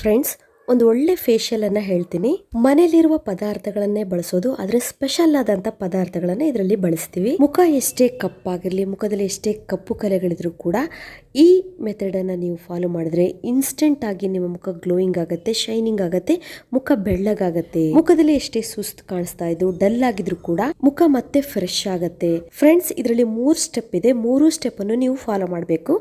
Friends ಒಂದು ಒಳ್ಳೆ ಅನ್ನ ಹೇಳ್ತೀನಿ. ಮನೇಲಿರುವ ಪದಾರ್ಥಗಳನ್ನೇ ಬಳಸೋದು, ಆದ್ರೆ ಸ್ಪೆಷಲ್ ಆದಂಥ ಪದಾರ್ಥಗಳನ್ನ ಇದರಲ್ಲಿ ಬಳಸ್ತೀವಿ. ಮುಖ ಎಷ್ಟೇ ಕಪ್ಪಾಗಿರಲಿ, ಮುಖದಲ್ಲಿ ಎಷ್ಟೇ ಕಪ್ಪು ಕಲೆಗಳಿದ್ರು ಕೂಡ ಈ ಮೆಥಡನ್ನು ನೀವು ಫಾಲೋ ಮಾಡಿದ್ರೆ ಇನ್ಸ್ಟೆಂಟ್ ಆಗಿ ನಿಮ್ಮ ಮುಖ ಗ್ಲೋಯಿಂಗ್ ಆಗುತ್ತೆ ಶೈನಿಂಗ್ ಆಗುತ್ತೆ, ಮುಖ ಬೆಳ್ಳಗಾಗತ್ತೆ. ಮುಖದಲ್ಲಿ ಎಷ್ಟೇ ಸುಸ್ತು ಕಾಣಿಸ್ತಾ ಇದ್ರು ಡಲ್ ಆಗಿದ್ರು ಕೂಡ ಮುಖ ಮತ್ತೆ ಫ್ರೆಶ್ ಆಗುತ್ತೆ. ಫ್ರೆಂಡ್ಸ್ ಇದರಲ್ಲಿ ಮೂರು ಸ್ಟೆಪ್ ಇದೆ. ಮೂರು ಸ್ಟೆಪ್ ಅನ್ನು ನೀವು ಫಾಲೋ ಮಾಡಬೇಕು.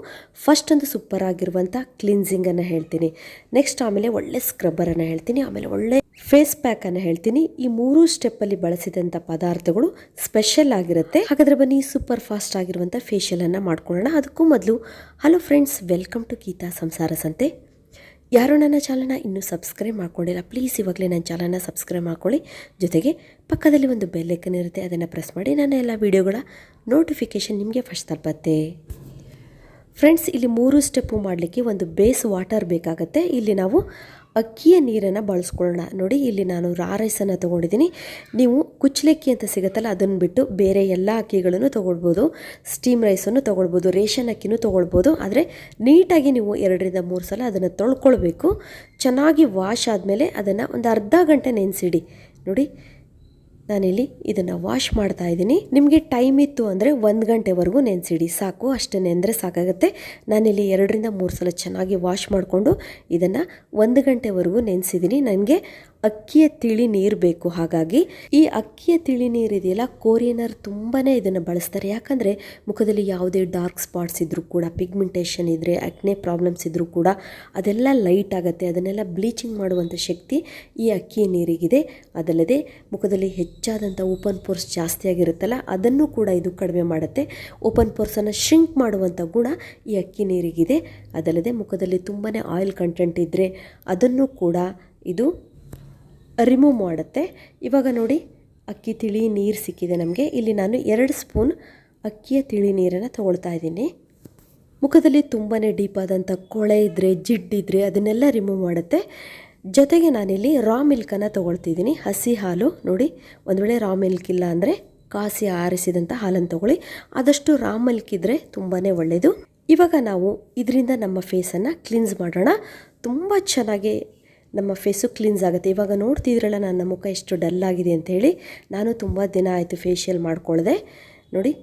ಫಸ್ಟ್ ಒಂದು ಸೂಪರ್ ಆಗಿರುವಂತ ಕ್ಲಿನ್ಸಿಂಗ್ ಅನ್ನ ಹೇಳ್ತೀನಿ. ನೆಕ್ಸ್ಟ್ ಆಮೇಲೆ ಒಳ್ಳೆ ಸ್ಕ್ರಬ್ಬರ್ ಅನ್ನ ಹೇಳ್ತೀನಿ, ಆಮೇಲೆ ಒಳ್ಳೆ ಫೇಸ್ ಪ್ಯಾಕ್ ಅನ್ನ ಹೇಳ್ತೀನಿ. ಈ ಮೂರು ಸ್ಟೆಪ್ ಅಲ್ಲಿ ಬಳಸಿದಂತ ಪದಾರ್ಥಗಳು ಸ್ಪೆಷಲ್ ಆಗಿರುತ್ತೆ. ಹಾಗಾದ್ರೆ ಬನ್ನಿ ಸೂಪರ್ ಫಾಸ್ಟ್ ಆಗಿರುವಂತ ಫೇಶಿಯಲ್ ಅನ್ನ ಮಾಡ್ಕೊಳ್ಳೋಣ. ಅದಕ್ಕೂ ಮೊದಲು hello friends welcome to Geetha Samsara Sante ಯಾರು ನನ್ನ ಚಾನಲ್ನ ಇನ್ನೂ ಸಬ್ಸ್ಕ್ರೈಬ್ ಮಾಡ್ಕೊಂಡಿಲ್ಲ ಪ್ಲೀಸ್ ಇವಾಗಲೇ ನನ್ನ ಚಾನಲ್ನ ಸಬ್ಸ್ಕ್ರೈಬ್ ಮಾಡ್ಕೊಳ್ಳಿ. ಜೊತೆಗೆ, ಪಕ್ಕದಲ್ಲಿ ಒಂದು ಬೆಲ್ ಐಕನ್ ಇರುತ್ತೆ, ಅದನ್ನು ಪ್ರೆಸ್ ಮಾಡಿ ನನ್ನ ಎಲ್ಲ ವೀಡಿಯೋಗಳ ನೋಟಿಫಿಕೇಷನ್ ನಿಮಗೆ ಫಸ್ಟ್ ತಲುಪತ್ತೆ ಫ್ರೆಂಡ್ಸ್ ಇಲ್ಲಿ ಮೂರು ಸ್ಟೆಪ್ಪು ಮಾಡಲಿಕ್ಕೆ ಒಂದು ಬೇಸ್ ವಾಟರ್ ಬೇಕಾಗುತ್ತೆ. ಇಲ್ಲಿ ನಾವು ಅಕ್ಕಿಯ ನೀರನ್ನು ಬಳಸ್ಕೊಳ್ಳೋಣ. ನೋಡಿ, ಇಲ್ಲಿ ನಾನು ರಾ ರೈಸನ್ನು ತೊಗೊಂಡಿದ್ದೀನಿ. ನೀವು ಕುಚ್ಚಲಕ್ಕಿ ಅಂತ ಸಿಗುತ್ತಲ್ಲ, ಅದನ್ನು ಬಿಟ್ಟು ಬೇರೆ ಎಲ್ಲ ಅಕ್ಕಿಗಳನ್ನು ತೊಗೊಳ್ಬೋದು. Steam ರೈಸನ್ನು ತೊಗೊಳ್ಬೋದು, ration ಅಕ್ಕಿನೂ ತೊಗೊಳ್ಬೋದು. ಆದರೆ ನೀಟಾಗಿ ನೀವು ಎರಡರಿಂದ ಮೂರು ಸಲ ಅದನ್ನು ತೊಳ್ಕೊಳ್ಬೇಕು. ಚೆನ್ನಾಗಿ ವಾಶ್ ಆದಮೇಲೆ ಅದನ್ನು ಒಂದು ಅರ್ಧ ಗಂಟೆ ನೆನೆಸಿಡಿ. ನೋಡಿ ನಾನಿಲ್ಲಿ ಇದನ್ನು ವಾಶ್ ಮಾಡ್ತಾ ಇದ್ದೀನಿ. ನಿಮಗೆ ಟೈಮ್ ಇತ್ತು ಅಂದರೆ ಒಂದು ಗಂಟೆವರೆಗೂ ನೆನೆಸಿಡಿ. ಸಾಕು, ಅಷ್ಟು ನೆಂದರೆ ಸಾಕಾಗುತ್ತೆ. ನಾನಿಲ್ಲಿ ಎರಡರಿಂದ ಮೂರು ಸಲ ಚೆನ್ನಾಗಿ ವಾಶ್ ಮಾಡಿಕೊಂಡು ಇದನ್ನು ಒಂದು ಗಂಟೆವರೆಗೂ ನೆನೆಸಿದ್ದೀನಿ ನನಗೆ ಅಕ್ಕಿಯ ತಿಳಿ ನೀರು ಬೇಕು. ಹಾಗಾಗಿ ಈ ಅಕ್ಕಿಯ ತಿಳಿ ನೀರು ಇದೆಯಲ್ಲ ಕೋರಿಯನರ್ ತುಂಬಾ ಇದನ್ನು ಬಳಸ್ತಾರೆ. ಯಾಕಂದರೆ ಮುಖದಲ್ಲಿ ಯಾವುದೇ ಡಾರ್ಕ್ ಸ್ಪಾಟ್ಸ್ ಇದ್ದರೂ ಕೂಡ ಪಿಗ್ಮೆಂಟೇಷನ್ ಇದ್ದರೆ ಅಕ್ನೆ ಪ್ರಾಬ್ಲಮ್ಸ್ ಇದ್ದರೂ ಕೂಡ ಅದೆಲ್ಲ ಲೈಟ್ ಆಗುತ್ತೆ. ಅದನ್ನೆಲ್ಲ ಬ್ಲೀಚಿಂಗ್ ಮಾಡುವಂಥ ಶಕ್ತಿ ಈ ಅಕ್ಕಿಯ ನೀರಿಗಿದೆ. ಅದಲ್ಲದೆ ಮುಖದಲ್ಲಿ ಹೆಚ್ಚಾದಂಥ ಓಪನ್ ಪೋರ್ಸ್ ಜಾಸ್ತಿ ಆಗಿರುತ್ತಲ್ಲ, ಅದನ್ನು ಕೂಡ ಇದು ಕಡಿಮೆ ಮಾಡುತ್ತೆ. ಓಪನ್ ಪೋರ್ಸನ್ನು ಶ್ರಿಂಕ್ ಮಾಡುವಂಥ ಗುಣ ಈ ಅಕ್ಕಿ ನೀರಿಗಿದೆ. ಅದಲ್ಲದೆ ಮುಖದಲ್ಲಿ ತುಂಬಾ ಆಯಿಲ್ ಕಂಟೆಂಟ್ ಇದ್ದರೆ ಅದನ್ನು ಕೂಡ ಇದು ರಿಮೂವ್ ಮಾಡುತ್ತೆ. ಇವಾಗ ನೋಡಿ, ಅಕ್ಕಿ ತಿಳಿ ನೀರು ಸಿಕ್ಕಿದೆ ನಮಗೆ. ಇಲ್ಲಿ ನಾನು ಎರಡು ಸ್ಪೂನ್ ಅಕ್ಕಿಯ ತಿಳಿ ನೀರನ್ನು ತೊಗೊಳ್ತಾ ಇದ್ದೀನಿ. ಮುಖದಲ್ಲಿ ತುಂಬಾ ಡೀಪಾದಂಥ ಕೊಳೆ ಇದ್ದರೆ ಜಿಡ್ಡಿದ್ರೆ ಅದನ್ನೆಲ್ಲ ರಿಮೂವ್ ಮಾಡುತ್ತೆ. ಜೊತೆಗೆ ನಾನಿಲ್ಲಿ ರಾ ಮಿಲ್ಕನ್ನು ತೊಗೊಳ್ತಿದ್ದೀನಿ. ಹಸಿ ಹಾಲು, ನೋಡಿ, ಒಂದು ವೇಳೆ ರಾ ಮಿಲ್ಕ್ ಇಲ್ಲ ಅಂದರೆ ಕಾಸಿ ಆರಿಸಿದಂಥ ಹಾಲನ್ನು ತೊಗೊಳ್ಳಿ. ಆದಷ್ಟು ರಾ ಮಿಲ್ಕ್ ಇದ್ದರೆ ತುಂಬಾ ಒಳ್ಳೆಯದು ಇವಾಗ ನಾವು ಇದರಿಂದ ನಮ್ಮ ಫೇಸನ್ನು ಕ್ಲೀನ್ಸ್ ಮಾಡೋಣ. ತುಂಬ ಚೆನ್ನಾಗಿ ನಮ್ಮ ಫೇಸು ಕ್ಲೀನ್ಸ್ ಆಗುತ್ತೆ. ಇವಾಗ ನೋಡ್ತಿದ್ರಲ್ಲ, ನನ್ನ ಮುಖ ಎಷ್ಟು ಡಲ್ ಆಗಿದೆ ಅಂತ ಹೇಳಿ ನಾನು ತುಂಬ ದಿನ ಆಯಿತು ಫೇಶಿಯಲ್ ಮಾಡ್ಕೊಳ್ಳದೆ ನೋಡಿ,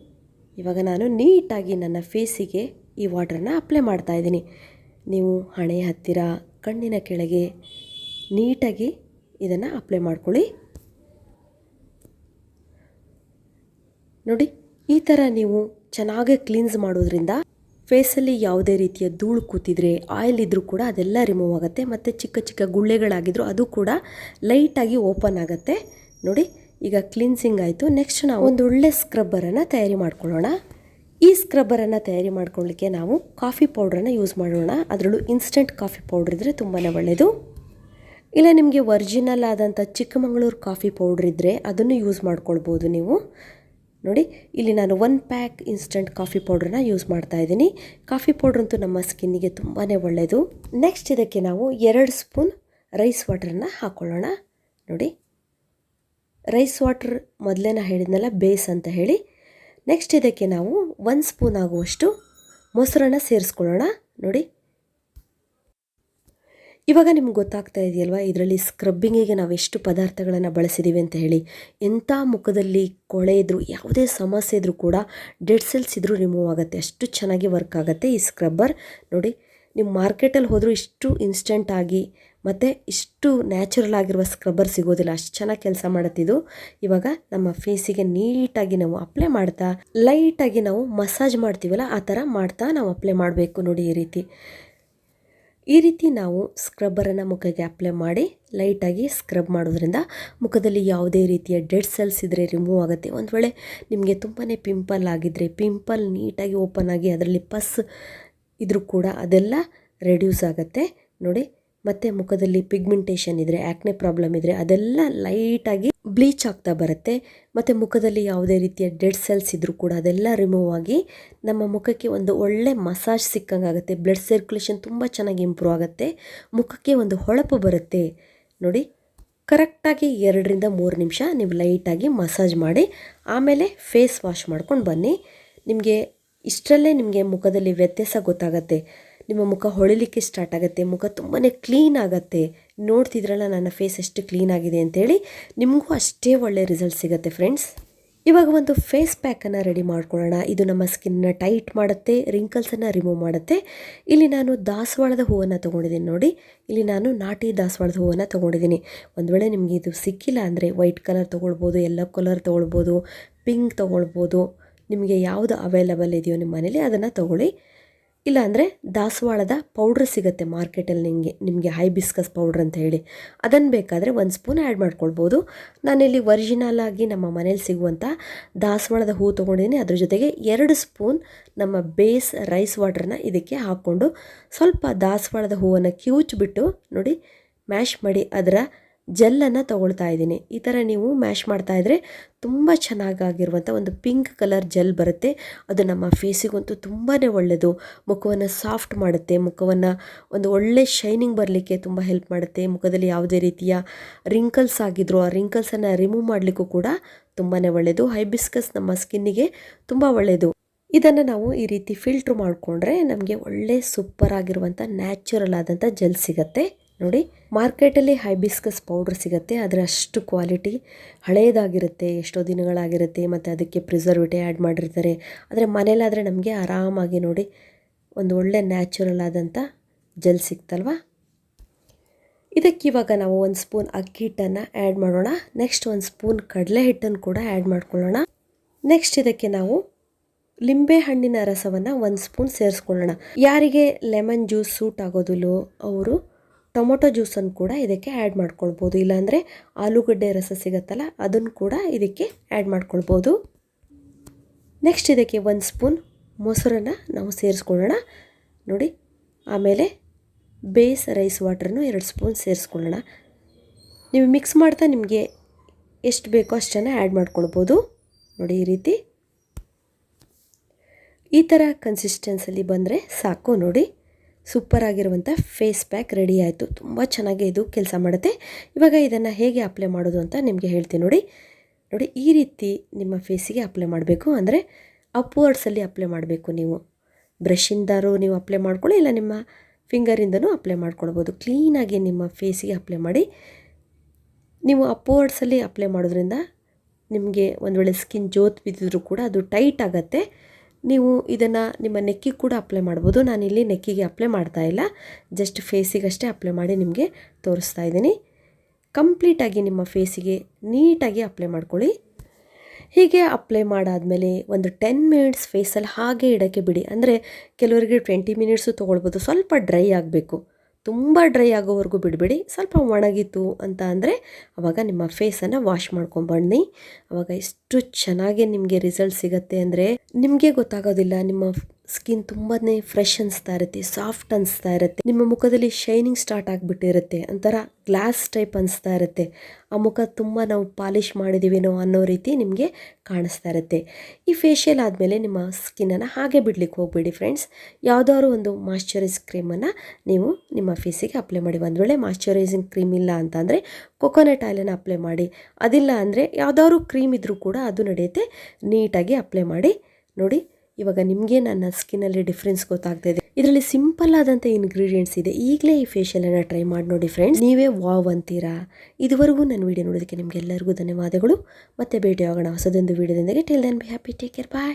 ಇವಾಗ ನಾನು ನೀಟಾಗಿ ನನ್ನ ಫೇಸಿಗೆ ಈ ವಾಟ್ರನ್ನು ಅಪ್ಲೈ ಮಾಡ್ತಾ ಇದ್ದೀನಿ. ನೀವು ಹಣೆ ಹತ್ತಿರ, ಕಣ್ಣಿನ ಕೆಳಗೆ ನೀಟಾಗಿ ಇದನ್ನು ಅಪ್ಲೈ ಮಾಡ್ಕೊಳ್ಳಿ. ನೋಡಿ, ಈ ಥರ ನೀವು ಚೆನ್ನಾಗಿ ಕ್ಲೀನ್ಸ್ ಮಾಡೋದ್ರಿಂದ ಫೇಸಲ್ಲಿ ಯಾವುದೇ ರೀತಿಯ ಧೂಳು ಕೂತಿದ್ರೆ ಆಯಿಲ್ ಇದ್ದರೂ ಕೂಡ ಅದೆಲ್ಲ ರಿಮೂವ್ ಆಗುತ್ತೆ. ಮತ್ತು ಚಿಕ್ಕ ಚಿಕ್ಕ ಗುಳ್ಳೆಗಳಾಗಿದ್ದರೂ ಅದು ಕೂಡ ಲೈಟಾಗಿ ಓಪನ್ ಆಗುತ್ತೆ. ನೋಡಿ, ಈಗ ಕ್ಲೀನ್ಸಿಂಗ್ ಆಯಿತು. ನೆಕ್ಸ್ಟ್ ನಾವು ಒಂದು ಒಳ್ಳೆ ಸ್ಕ್ರಬ್ಬರನ್ನು ತಯಾರಿ ಮಾಡ್ಕೊಳ್ಳೋಣ. ಈ ಸ್ಕ್ರಬ್ಬರನ್ನು ತಯಾರಿ ಮಾಡ್ಕೊಳ್ಳಿಕ್ಕೆ ನಾವು ಕಾಫಿ ಪೌಡ್ರನ್ನು ಯೂಸ್ ಮಾಡೋಣ. ಅದರಲ್ಲೂ ಇನ್ಸ್ಟೆಂಟ್ ಕಾಫಿ ಪೌಡ್ರ್ ಇದ್ದರೆ ತುಂಬಾ ಒಳ್ಳೆಯದು ಇಲ್ಲ, ನಿಮಗೆ ಒರಿಜಿನಲ್ ಆದಂಥ ಚಿಕ್ಕಮಗಳೂರು ಕಾಫಿ ಪೌಡ್ರ್ ಇದ್ದರೆ ಅದನ್ನು ಯೂಸ್ ಮಾಡ್ಕೊಳ್ಬೋದು ನೀವು. ನೋಡಿ, ಇಲ್ಲಿ ನಾನು ಒನ್ ಪ್ಯಾಕ್ ಇನ್ಸ್ಟಂಟ್ ಕಾಫಿ ಪೌಡ್ರನ್ನ ಯೂಸ್ ಮಾಡ್ತಾ ಇದ್ದೀನಿ. ಕಾಫಿ ಪೌಡ್ರ್ ಅಂತೂ ನಮ್ಮ ಸ್ಕಿನ್ನಿಗೆ ತುಂಬಾ ಒಳ್ಳೆಯದು ನೆಕ್ಸ್ಟ್ ಇದಕ್ಕೆ ನಾವು ಎರಡು ಸ್ಪೂನ್ ರೈಸ್ ವಾಟರನ್ನ ಹಾಕ್ಕೊಳ್ಳೋಣ ನೋಡಿ ರೈಸ್ ವಾಟರ್ ಮೊದಲೇನ ಹೇಳಿದ್ನಲ್ಲ ಬೇಸ್ ಅಂತ ಹೇಳಿ. ನೆಕ್ಸ್ಟ್ ಇದಕ್ಕೆ ನಾವು ಒಂದು ಸ್ಪೂನ್ ಆಗುವಷ್ಟು ಮೊಸರನ್ನ ಸೇರಿಸ್ಕೊಳ್ಳೋಣ. ನೋಡಿ ಇವಾಗ ನಿಮ್ಗೆ ಗೊತ್ತಾಗ್ತಾ ಇದೆಯಲ್ವಾ, ಇದರಲ್ಲಿ ಸ್ಕ್ರಬ್ಬಿಂಗಿಗೆ ನಾವು ಎಷ್ಟು ಪದಾರ್ಥಗಳನ್ನು ಬಳಸಿದ್ದೀವಿ ಅಂತ ಹೇಳಿ. ಎಂಥ ಮುಖದಲ್ಲಿ ಕೊಳೆ ಇದ್ದರೂ ಯಾವುದೇ ಸಮಸ್ಯೆ ಇದ್ದರೂ ಕೂಡ ಡೆಡ್ ಸೆಲ್ಸ್ ಇದ್ದರೂ ರಿಮೂವ್ ಆಗುತ್ತೆ. ಅಷ್ಟು ಚೆನ್ನಾಗಿ ವರ್ಕ್ ಆಗುತ್ತೆ ಈ ಸ್ಕ್ರಬ್ಬರ್ ನೋಡಿ ನೀವು ಮಾರ್ಕೆಟಲ್ಲಿ ಹೋದರೂ ಇಷ್ಟು ಇನ್ಸ್ಟೆಂಟ್ ಆಗಿ ಮತ್ತು ಇಷ್ಟು ನ್ಯಾಚುರಲ್ ಆಗಿರುವ ಸ್ಕ್ರಬ್ಬರ್ ಸಿಗೋದಿಲ್ಲ. ಅಷ್ಟು ಚೆನ್ನಾಗಿ ಕೆಲಸ ಮಾಡುತ್ತಿದ್ದು ಇವಾಗ ನಮ್ಮ ಫೇಸಿಗೆ ನೀಟಾಗಿ ನಾವು ಅಪ್ಲೈ ಮಾಡ್ತಾ ಲೈಟಾಗಿ ನಾವು ಮಸಾಜ್ ಮಾಡ್ತೀವಲ್ಲ, ಆ ಥರ ಮಾಡ್ತಾ ನಾವು ಅಪ್ಲೈ ಮಾಡಬೇಕು ನೋಡಿ ಈ ರೀತಿ. ಈ ರೀತಿ ನಾವು ಸ್ಕ್ರಬ್ಬರನ್ನು ಮುಖಕ್ಕೆ ಅಪ್ಲೈ ಮಾಡಿ ಲೈಟಾಗಿ ಸ್ಕ್ರಬ್ ಮಾಡೋದ್ರಿಂದ ಮುಖದಲ್ಲಿ ಯಾವುದೇ ರೀತಿಯ ಡೆಡ್ ಸೆಲ್ಸ್ ಇದ್ದರೆ ರಿಮೂವ್ ಆಗುತ್ತೆ. ಒಂದು ವೇಳೆ ನಿಮಗೆ ತುಂಬಾ ಪಿಂಪಲ್ ಆಗಿದ್ದರೆ ಪಿಂಪಲ್ ನೀಟಾಗಿ ಓಪನ್ ಆಗಿ ಅದರಲ್ಲಿ ಪಸ್ ಇದ್ರೂ ಕೂಡ ಅದೆಲ್ಲ ರೆಡ್ಯೂಸ್ ಆಗುತ್ತೆ. ನೋಡಿ ಮತ್ತು ಮುಖದಲ್ಲಿ ಪಿಗ್ಮೆಂಟೇಷನ್ ಇದ್ದರೆ ಆ್ಯಕ್ನೆ ಪ್ರಾಬ್ಲಮ್ ಇದ್ದರೆ ಅದೆಲ್ಲ ಲೈಟಾಗಿ ಬ್ಲೀಚ್ ಆಗ್ತಾ ಬರುತ್ತೆ. ಮತ್ತು ಮುಖದಲ್ಲಿ ಯಾವುದೇ ರೀತಿಯ ಡೆಡ್ ಸೆಲ್ಸ್ ಇದ್ದರೂ ಕೂಡ ಅದೆಲ್ಲ ರಿಮೂವ್ ಆಗಿ ನಮ್ಮ ಮುಖಕ್ಕೆ ಒಂದು ಒಳ್ಳೆ ಮಸಾಜ್ ಸಿಕ್ಕಂಗಾಗುತ್ತೆ. ಬ್ಲಡ್ ಸರ್ಕ್ಯುಲೇಷನ್ ತುಂಬ ಚೆನ್ನಾಗಿ ಇಂಪ್ರೂವ್ ಆಗುತ್ತೆ. ಮುಖಕ್ಕೆ ಒಂದು ಹೊಳಪು ಬರುತ್ತೆ. ನೋಡಿ ಕರೆಕ್ಟಾಗಿ ಎರಡರಿಂದ ಮೂರು ನಿಮಿಷ ನೀವು ಲೈಟಾಗಿ ಮಸಾಜ್ ಮಾಡಿ, ಆಮೇಲೆ ಫೇಸ್ ವಾಶ್ ಮಾಡ್ಕೊಂಡು ಬನ್ನಿ. ನಿಮಗೆ ಇಷ್ಟರಲ್ಲೇ ನಿಮಗೆ ಮುಖದಲ್ಲಿ ವ್ಯತ್ಯಾಸ ಗೊತ್ತಾಗತ್ತೆ. ನಿಮ್ಮ ಮುಖ ಹೊಳಿಲಿಕ್ಕೆ ಸ್ಟಾರ್ಟ್ ಆಗುತ್ತೆ, ಮುಖ ತುಂಬಾ ಕ್ಲೀನ್ ಆಗುತ್ತೆ. ನೋಡ್ತಿದ್ರಲ್ಲ ನನ್ನ ಫೇಸ್ ಎಷ್ಟು ಕ್ಲೀನ್ ಆಗಿದೆ ಅಂತೇಳಿ, ನಿಮಗೂ ಅಷ್ಟೇ ಒಳ್ಳೆ ರಿಸಲ್ಟ್ ಸಿಗುತ್ತೆ ಫ್ರೆಂಡ್ಸ್ ಇವಾಗ ಒಂದು ಫೇಸ್ ಪ್ಯಾಕನ್ನು ರೆಡಿ ಮಾಡ್ಕೊಳ್ಳೋಣ. ಇದು ನಮ್ಮ ಸ್ಕಿನ್ನ ಟೈಟ್ ಮಾಡುತ್ತೆ ರಿಂಕಲ್ಸನ್ನು ರಿಮೂವ್ ಮಾಡುತ್ತೆ. ಇಲ್ಲಿ ನಾನು ದಾಸವಾಳದ ಹೂವನ್ನು ತೊಗೊಂಡಿದ್ದೀನಿ ನೋಡಿ. ಇಲ್ಲಿ ನಾನು ನಾಟಿ ದಾಸವಾಳದ ಹೂವನ್ನು ತೊಗೊಂಡಿದ್ದೀನಿ. ಒಂದು ವೇಳೆ ನಿಮಗೆ ಇದು ಸಿಕ್ಕಿಲ್ಲ ಅಂದರೆ ವೈಟ್ ಕಲರ್ ತೊಗೊಳ್ಬೋದು ಎಲ್ಲೋ ಕಲರ್ ತೊಗೊಳ್ಬೋದು ಪಿಂಕ್ ತೊಗೊಳ್ಬೋದು, ನಿಮಗೆ ಯಾವುದು ಅವೈಲಬಲ್ ಇದೆಯೋ ನಿಮ್ಮ ಮನೇಲಿ ಅದನ್ನು ತೊಗೊಳ್ಳಿ. ಇಲ್ಲಾಂದರೆ ದಾಸವಾಳದ ಪೌಡ್ರ್ ಸಿಗುತ್ತೆ ಮಾರ್ಕೆಟಲ್ಲಿ ನಿಮಗೆ ನಿಮಗೆ ಹೈಬಿಸ್ಕಸ್ ಪೌಡ್ರ್ ಅಂತ ಹೇಳಿ. ಅದನ್ನು ಬೇಕಾದರೆ ಒಂದು ಸ್ಪೂನ್ ಆ್ಯಡ್ ಮಾಡ್ಕೊಳ್ಬೋದು. ನಾನಿಲ್ಲಿ ಒರಿಜಿನಲ್ ಆಗಿ ನಮ್ಮ ಮನೇಲಿ ಸಿಗುವಂಥ ದಾಸವಾಳದ ಹೂ ತೊಗೊಂಡಿದ್ದೀನಿ. ಅದ್ರ ಜೊತೆಗೆ ಎರಡು ಸ್ಪೂನ್ ನಮ್ಮ ಬೇಸ್ ರೈಸ್ ವಾಟರ್ನ ಇದಕ್ಕೆ ಹಾಕ್ಕೊಂಡು ಸ್ವಲ್ಪ ದಾಸವಾಳದ ಹೂವನ್ನು ಕಿವುಚ್ಬಿಟ್ಟು ನೋಡಿ ಮ್ಯಾಶ್ ಮಾಡಿ ಅದರ ಜೆಲ್ಲನ್ನು ತೊಗೊಳ್ತಾ ಇದ್ದೀನಿ. ಈ ಥರ ನೀವು ಮ್ಯಾಶ್ ಮಾಡ್ತಾ ಇದ್ದರೆ ತುಂಬ ಚೆನ್ನಾಗಾಗಿರುವಂಥ ಒಂದು ಪಿಂಕ್ ಕಲರ್ ಜೆಲ್ ಬರುತ್ತೆ. ಅದು ನಮ್ಮ ಫೇಸಿಗಂತೂ ತುಂಬಾ ಒಳ್ಳೆಯದು ಮುಖವನ್ನು ಸಾಫ್ಟ್ ಮಾಡುತ್ತೆ. ಮುಖವನ್ನು ಒಂದು ಒಳ್ಳೆ ಶೈನಿಂಗ್ ಬರಲಿಕ್ಕೆ ತುಂಬ ಹೆಲ್ಪ್ ಮಾಡುತ್ತೆ. ಮುಖದಲ್ಲಿ ಯಾವುದೇ ರೀತಿಯ ರಿಂಕಲ್ಸ್ ಆಗಿದ್ರು ಆ ರಿಂಕಲ್ಸನ್ನು ರಿಮೂವ್ ಮಾಡಲಿಕ್ಕೂ ಕೂಡ ತುಂಬಾ ಒಳ್ಳೆಯದು ಹೈಬಿಸ್ಕಸ್ ನಮ್ಮ ಸ್ಕಿನ್ನಿಗೆ ತುಂಬ ಒಳ್ಳೆಯದು ಇದನ್ನು ನಾವು ಈ ರೀತಿ ಫಿಲ್ಟ್ರ್ ಮಾಡಿಕೊಂಡ್ರೆ ನಮಗೆ ಒಳ್ಳೆ ಸೂಪರ್ ಆಗಿರುವಂಥ ನ್ಯಾಚುರಲ್ ಆದಂಥ ಜೆಲ್ ಸಿಗುತ್ತೆ. ನೋಡಿ, ಮಾರ್ಕೆಟಲ್ಲಿ ಹೈಬಿಸ್ಕಸ್ ಪೌಡ್ರ್ ಸಿಗುತ್ತೆ ಆದರೆ ಅಷ್ಟು ಕ್ವಾಲಿಟಿ ಹಳೆಯದಾಗಿರುತ್ತೆ ಎಷ್ಟೋ ದಿನಗಳಾಗಿರುತ್ತೆ, ಮತ್ತು ಅದಕ್ಕೆ ಪ್ರಿಸರ್ವೇಟಿವ್ ಆ್ಯಡ್ ಮಾಡಿರ್ತಾರೆ. ಆದರೆ ಮನೇಲಾದರೆ ನಮಗೆ ಆರಾಮಾಗಿ ನೋಡಿ, ಒಂದು ಒಳ್ಳೆ ನ್ಯಾಚುರಲ್ ಆದಂಥ ಜೆಲ್ ಸಿಕ್ತಲ್ವ? ಇದಕ್ಕೆ ಇವಾಗ ನಾವು ಒಂದು ಸ್ಪೂನ್ ಅಕ್ಕಿ ಹಿಟ್ಟನ್ನು ಆ್ಯಡ್ ಮಾಡೋಣ. ನೆಕ್ಸ್ಟ್ ಒಂದು ಸ್ಪೂನ್ ಕಡಲೆ ಹಿಟ್ಟನ್ನು ಕೂಡ ಆ್ಯಡ್ ಮಾಡ್ಕೊಳ್ಳೋಣ. ನೆಕ್ಸ್ಟ್ ಇದಕ್ಕೆ ನಾವು ಲಿಂಬೆ ಹಣ್ಣಿನ ರಸವನ್ನು ಒಂದು ಸ್ಪೂನ್ ಸೇರಿಸ್ಕೊಳ್ಳೋಣ. ಯಾರಿಗೆ ಲೆಮನ್ ಜ್ಯೂಸ್ ಸೂಟ್ ಆಗೋದಿಲ್ಲೋ ಅವರು ಟೊಮೊಟೊ ಜ್ಯೂಸನ್ನು ಕೂಡ ಇದಕ್ಕೆ ಆ್ಯಡ್ ಮಾಡ್ಕೊಳ್ಬೋದು. ಇಲ್ಲಾಂದರೆ ಆಲೂಗಡ್ಡೆ ರಸ ಸಿಗುತ್ತಲ್ಲ, ಅದನ್ನು ಕೂಡ ಇದಕ್ಕೆ ಆ್ಯಡ್ ಮಾಡ್ಕೊಳ್ಬೋದು. ನೆಕ್ಸ್ಟ್ ಇದಕ್ಕೆ ಒಂದು ಸ್ಪೂನ್ ಮೊಸರನ್ನು ನಾವು ಸೇರಿಸ್ಕೊಳ್ಳೋಣ. ನೋಡಿ, ಆಮೇಲೆ ಬೇಸ್ ರೈಸ್ ವಾಟ್ರನ್ನು ಎರಡು ಸ್ಪೂನ್ ಸೇರಿಸ್ಕೊಳ್ಳೋಣ. ನೀವು ಮಿಕ್ಸ್ ಮಾಡ್ತಾ ನಿಮಗೆ ಎಷ್ಟು ಬೇಕೋ ಅಷ್ಟನ್ನು ಆ್ಯಡ್ ಮಾಡ್ಕೊಳ್ಬೋದು. ನೋಡಿ, ಈ ರೀತಿ. ಈ ಥರ ಕನ್ಸಿಸ್ಟೆನ್ಸಲ್ಲಿ ಬಂದರೆ ಸಾಕು ನೋಡಿ. ಸೂಪರ್ ಆಗಿರುವಂಥ ಫೇಸ್ ಪ್ಯಾಕ್ ರೆಡಿ ಆಯಿತು. ತುಂಬ ಚೆನ್ನಾಗಿ ಇದು ಕೆಲಸ ಮಾಡುತ್ತೆ. ಇವಾಗ ಇದನ್ನು ಹೇಗೆ ಅಪ್ಲೈ ಮಾಡೋದು ಅಂತ ನಿಮಗೆ ಹೇಳ್ತೀನಿ ನೋಡಿ. ನೋಡಿ, ಈ ರೀತಿ ನಿಮ್ಮ ಫೇಸಿಗೆ ಅಪ್ಲೈ ಮಾಡಬೇಕು. ಅಂದರೆ ಅಪ್ವರ್ಡ್ಸಲ್ಲಿ ಅಪ್ಲೈ ಮಾಡಬೇಕು ನೀವು. ಬ್ರಷಿಂದಾರು ನೀವು ಅಪ್ಲೈ ಮಾಡ್ಕೊಳ್ಳಿ, ಇಲ್ಲ ನಿಮ್ಮ ಫಿಂಗರಿಂದನೂ ಅಪ್ಲೈ ಮಾಡ್ಕೊಳ್ಬೋದು. ಕ್ಲೀನಾಗಿ ನಿಮ್ಮ ಫೇಸಿಗೆ ಅಪ್ಲೈ ಮಾಡಿ. ನೀವು ಅಪ್ವರ್ಡ್ಸಲ್ಲಿ ಅಪ್ಲೈ ಮಾಡೋದ್ರಿಂದ ನಿಮಗೆ ಒಂದು ವೇಳೆ ಸ್ಕಿನ್ ಜೋತ್ ಬಿದ್ದಿದ್ರು ಕೂಡ ಅದು ಟೈಟ್ ಆಗುತ್ತೆ. ನೀವು ಇದನ್ನು ನಿಮ್ಮ ನೆಕ್ಕಿಗೆ ಕೂಡ ಅಪ್ಲೈ ಮಾಡ್ಬೋದು. ನಾನಿಲ್ಲಿ ನೆಕ್ಕಿಗೆ ಅಪ್ಲೈ ಮಾಡ್ತಾ ಇಲ್ಲ. ಜಸ್ಟ್ ಫೇಸಿಗಷ್ಟೇ ಅಪ್ಲೈ ಮಾಡಿ ನಿಮಗೆ ತೋರಿಸ್ತಾ ಇದ್ದೀನಿ. ಕಂಪ್ಲೀಟಾಗಿ ನಿಮ್ಮ ಫೇಸಿಗೆ ನೀಟಾಗಿ ಅಪ್ಲೈ ಮಾಡ್ಕೊಳ್ಳಿ. ಹೀಗೆ ಅಪ್ಲೈ ಮಾಡಾದಮೇಲೆ ಒಂದು ಟೆನ್ ಮಿನಿಟ್ಸ್ ಫೇಸಲ್ಲಿ ಹಾಗೆ ಇಡೋಕ್ಕೆ ಬಿಡಿ. ಅಂದರೆ ಕೆಲವರಿಗೆ ಟ್ವೆಂಟಿ ಮಿನಿಟ್ಸು ತೊಗೊಳ್ಬೋದು. ಸ್ವಲ್ಪ ಡ್ರೈ ಆಗಬೇಕು. ತುಂಬ ಡ್ರೈ ಆಗೋವರೆಗೂ ಬಿಡಬೇಡಿ. ಸ್ವಲ್ಪ ಒಣಗಿತು ಅಂತ ಅಂದರೆ ಆವಾಗ ನಿಮ್ಮ ಫೇಸನ್ನು ವಾಶ್ ಮಾಡ್ಕೊಂಬನ್ನಿ. ಆವಾಗ ಎಷ್ಟು ಚೆನ್ನಾಗಿ ನಿಮಗೆ ರಿಸಲ್ಟ್ ಸಿಗುತ್ತೆ ಅಂದರೆ ನಿಮಗೆ ಗೊತ್ತಾಗೋದಿಲ್ಲ. ನಿಮ್ಮ ಸ್ಕಿನ್ ತುಂಬಾ ಫ್ರೆಶ್ ಅನಿಸ್ತಾ ಇರುತ್ತೆ, ಸಾಫ್ಟ್ ಅನಿಸ್ತಾ ಇರುತ್ತೆ. ನಿಮ್ಮ ಮುಖದಲ್ಲಿ ಶೈನಿಂಗ್ ಸ್ಟಾರ್ಟ್ ಆಗಿಬಿಟ್ಟಿರುತ್ತೆ, ಒಂಥರ ಗ್ಲಾಸ್ ಟೈಪ್ ಅನಿಸ್ತಾ ಇರುತ್ತೆ. ಆ ಮುಖ ತುಂಬ ನಾವು ಪಾಲಿಷ್ ಮಾಡಿದ್ದೀವೇನೋ ಅನ್ನೋ ರೀತಿ ನಿಮಗೆ ಕಾಣಿಸ್ತಾ ಇರುತ್ತೆ. ಈ ಫೇಶಿಯಲ್ ಆದಮೇಲೆ ನಿಮ್ಮ ಸ್ಕಿನ್ನನ್ನು ಹಾಗೆ ಬಿಡ್ಲಿಕ್ಕೆ ಹೋಗಬೇಡಿ ಫ್ರೆಂಡ್ಸ್ ಯಾವುದಾದ್ರು ಒಂದು ಮಾಯ್ಶ್ಚರೈಸ್ ಕ್ರೀಮನ್ನು ನೀವು ನಿಮ್ಮ ಫೇಸಿಗೆ ಅಪ್ಲೈ ಮಾಡಿ. ಒಂದು ವೇಳೆ ಮಾಯಶ್ಚರೈಸಿಂಗ್ ಕ್ರೀಮ್ ಇಲ್ಲ ಅಂತಂದರೆ ಕೊಕೊನಟ್ ಆಯಿಲನ್ನು ಅಪ್ಲೈ ಮಾಡಿ. ಅದಿಲ್ಲ ಅಂದರೆ ಯಾವುದಾದ್ರು ಕ್ರೀಮ್ ಇದ್ದರೂ ಕೂಡ ಅದು ನಡೆಯುತ್ತೆ. ನೀಟಾಗಿ ಅಪ್ಲೈ ಮಾಡಿ. ನೋಡಿ ಇವಾಗ ನಿಮಗೆ ನನ್ನ ಸ್ಕಿನ್ನಲ್ಲಿ ಡಿಫ್ರೆನ್ಸ್ ಗೊತ್ತಾಗ್ತಾ ಇದೆ. ಇದರಲ್ಲಿ ಸಿಂಪಲ್ ಆದಂಥ ಇಂಗ್ರೀಡಿಯೆಂಟ್ಸ್ ಇದೆ. ಈಗಲೇ ಈ ಫೇಶಿಯಲನ್ನು ಟ್ರೈ ಮಾಡಿ ನೋಡಿ ಫ್ರೆಂಡ್ಸ್ ನೀವೇ ವಾವ್ ಅಂತೀರಾ? ಇದುವರೆಗೂ ನನ್ನ ವಿಡಿಯೋ ನೋಡೋದಕ್ಕೆ ನಿಮಗೆಲ್ಲರಿಗೂ ಧನ್ಯವಾದಗಳು. ಮತ್ತೆ ಭೇಟಿಯಾಗೋಣ ಹೊಸದೊಂದು ವಿಡಿಯೋದೊಂದಿಗೆ till then be happy take care bye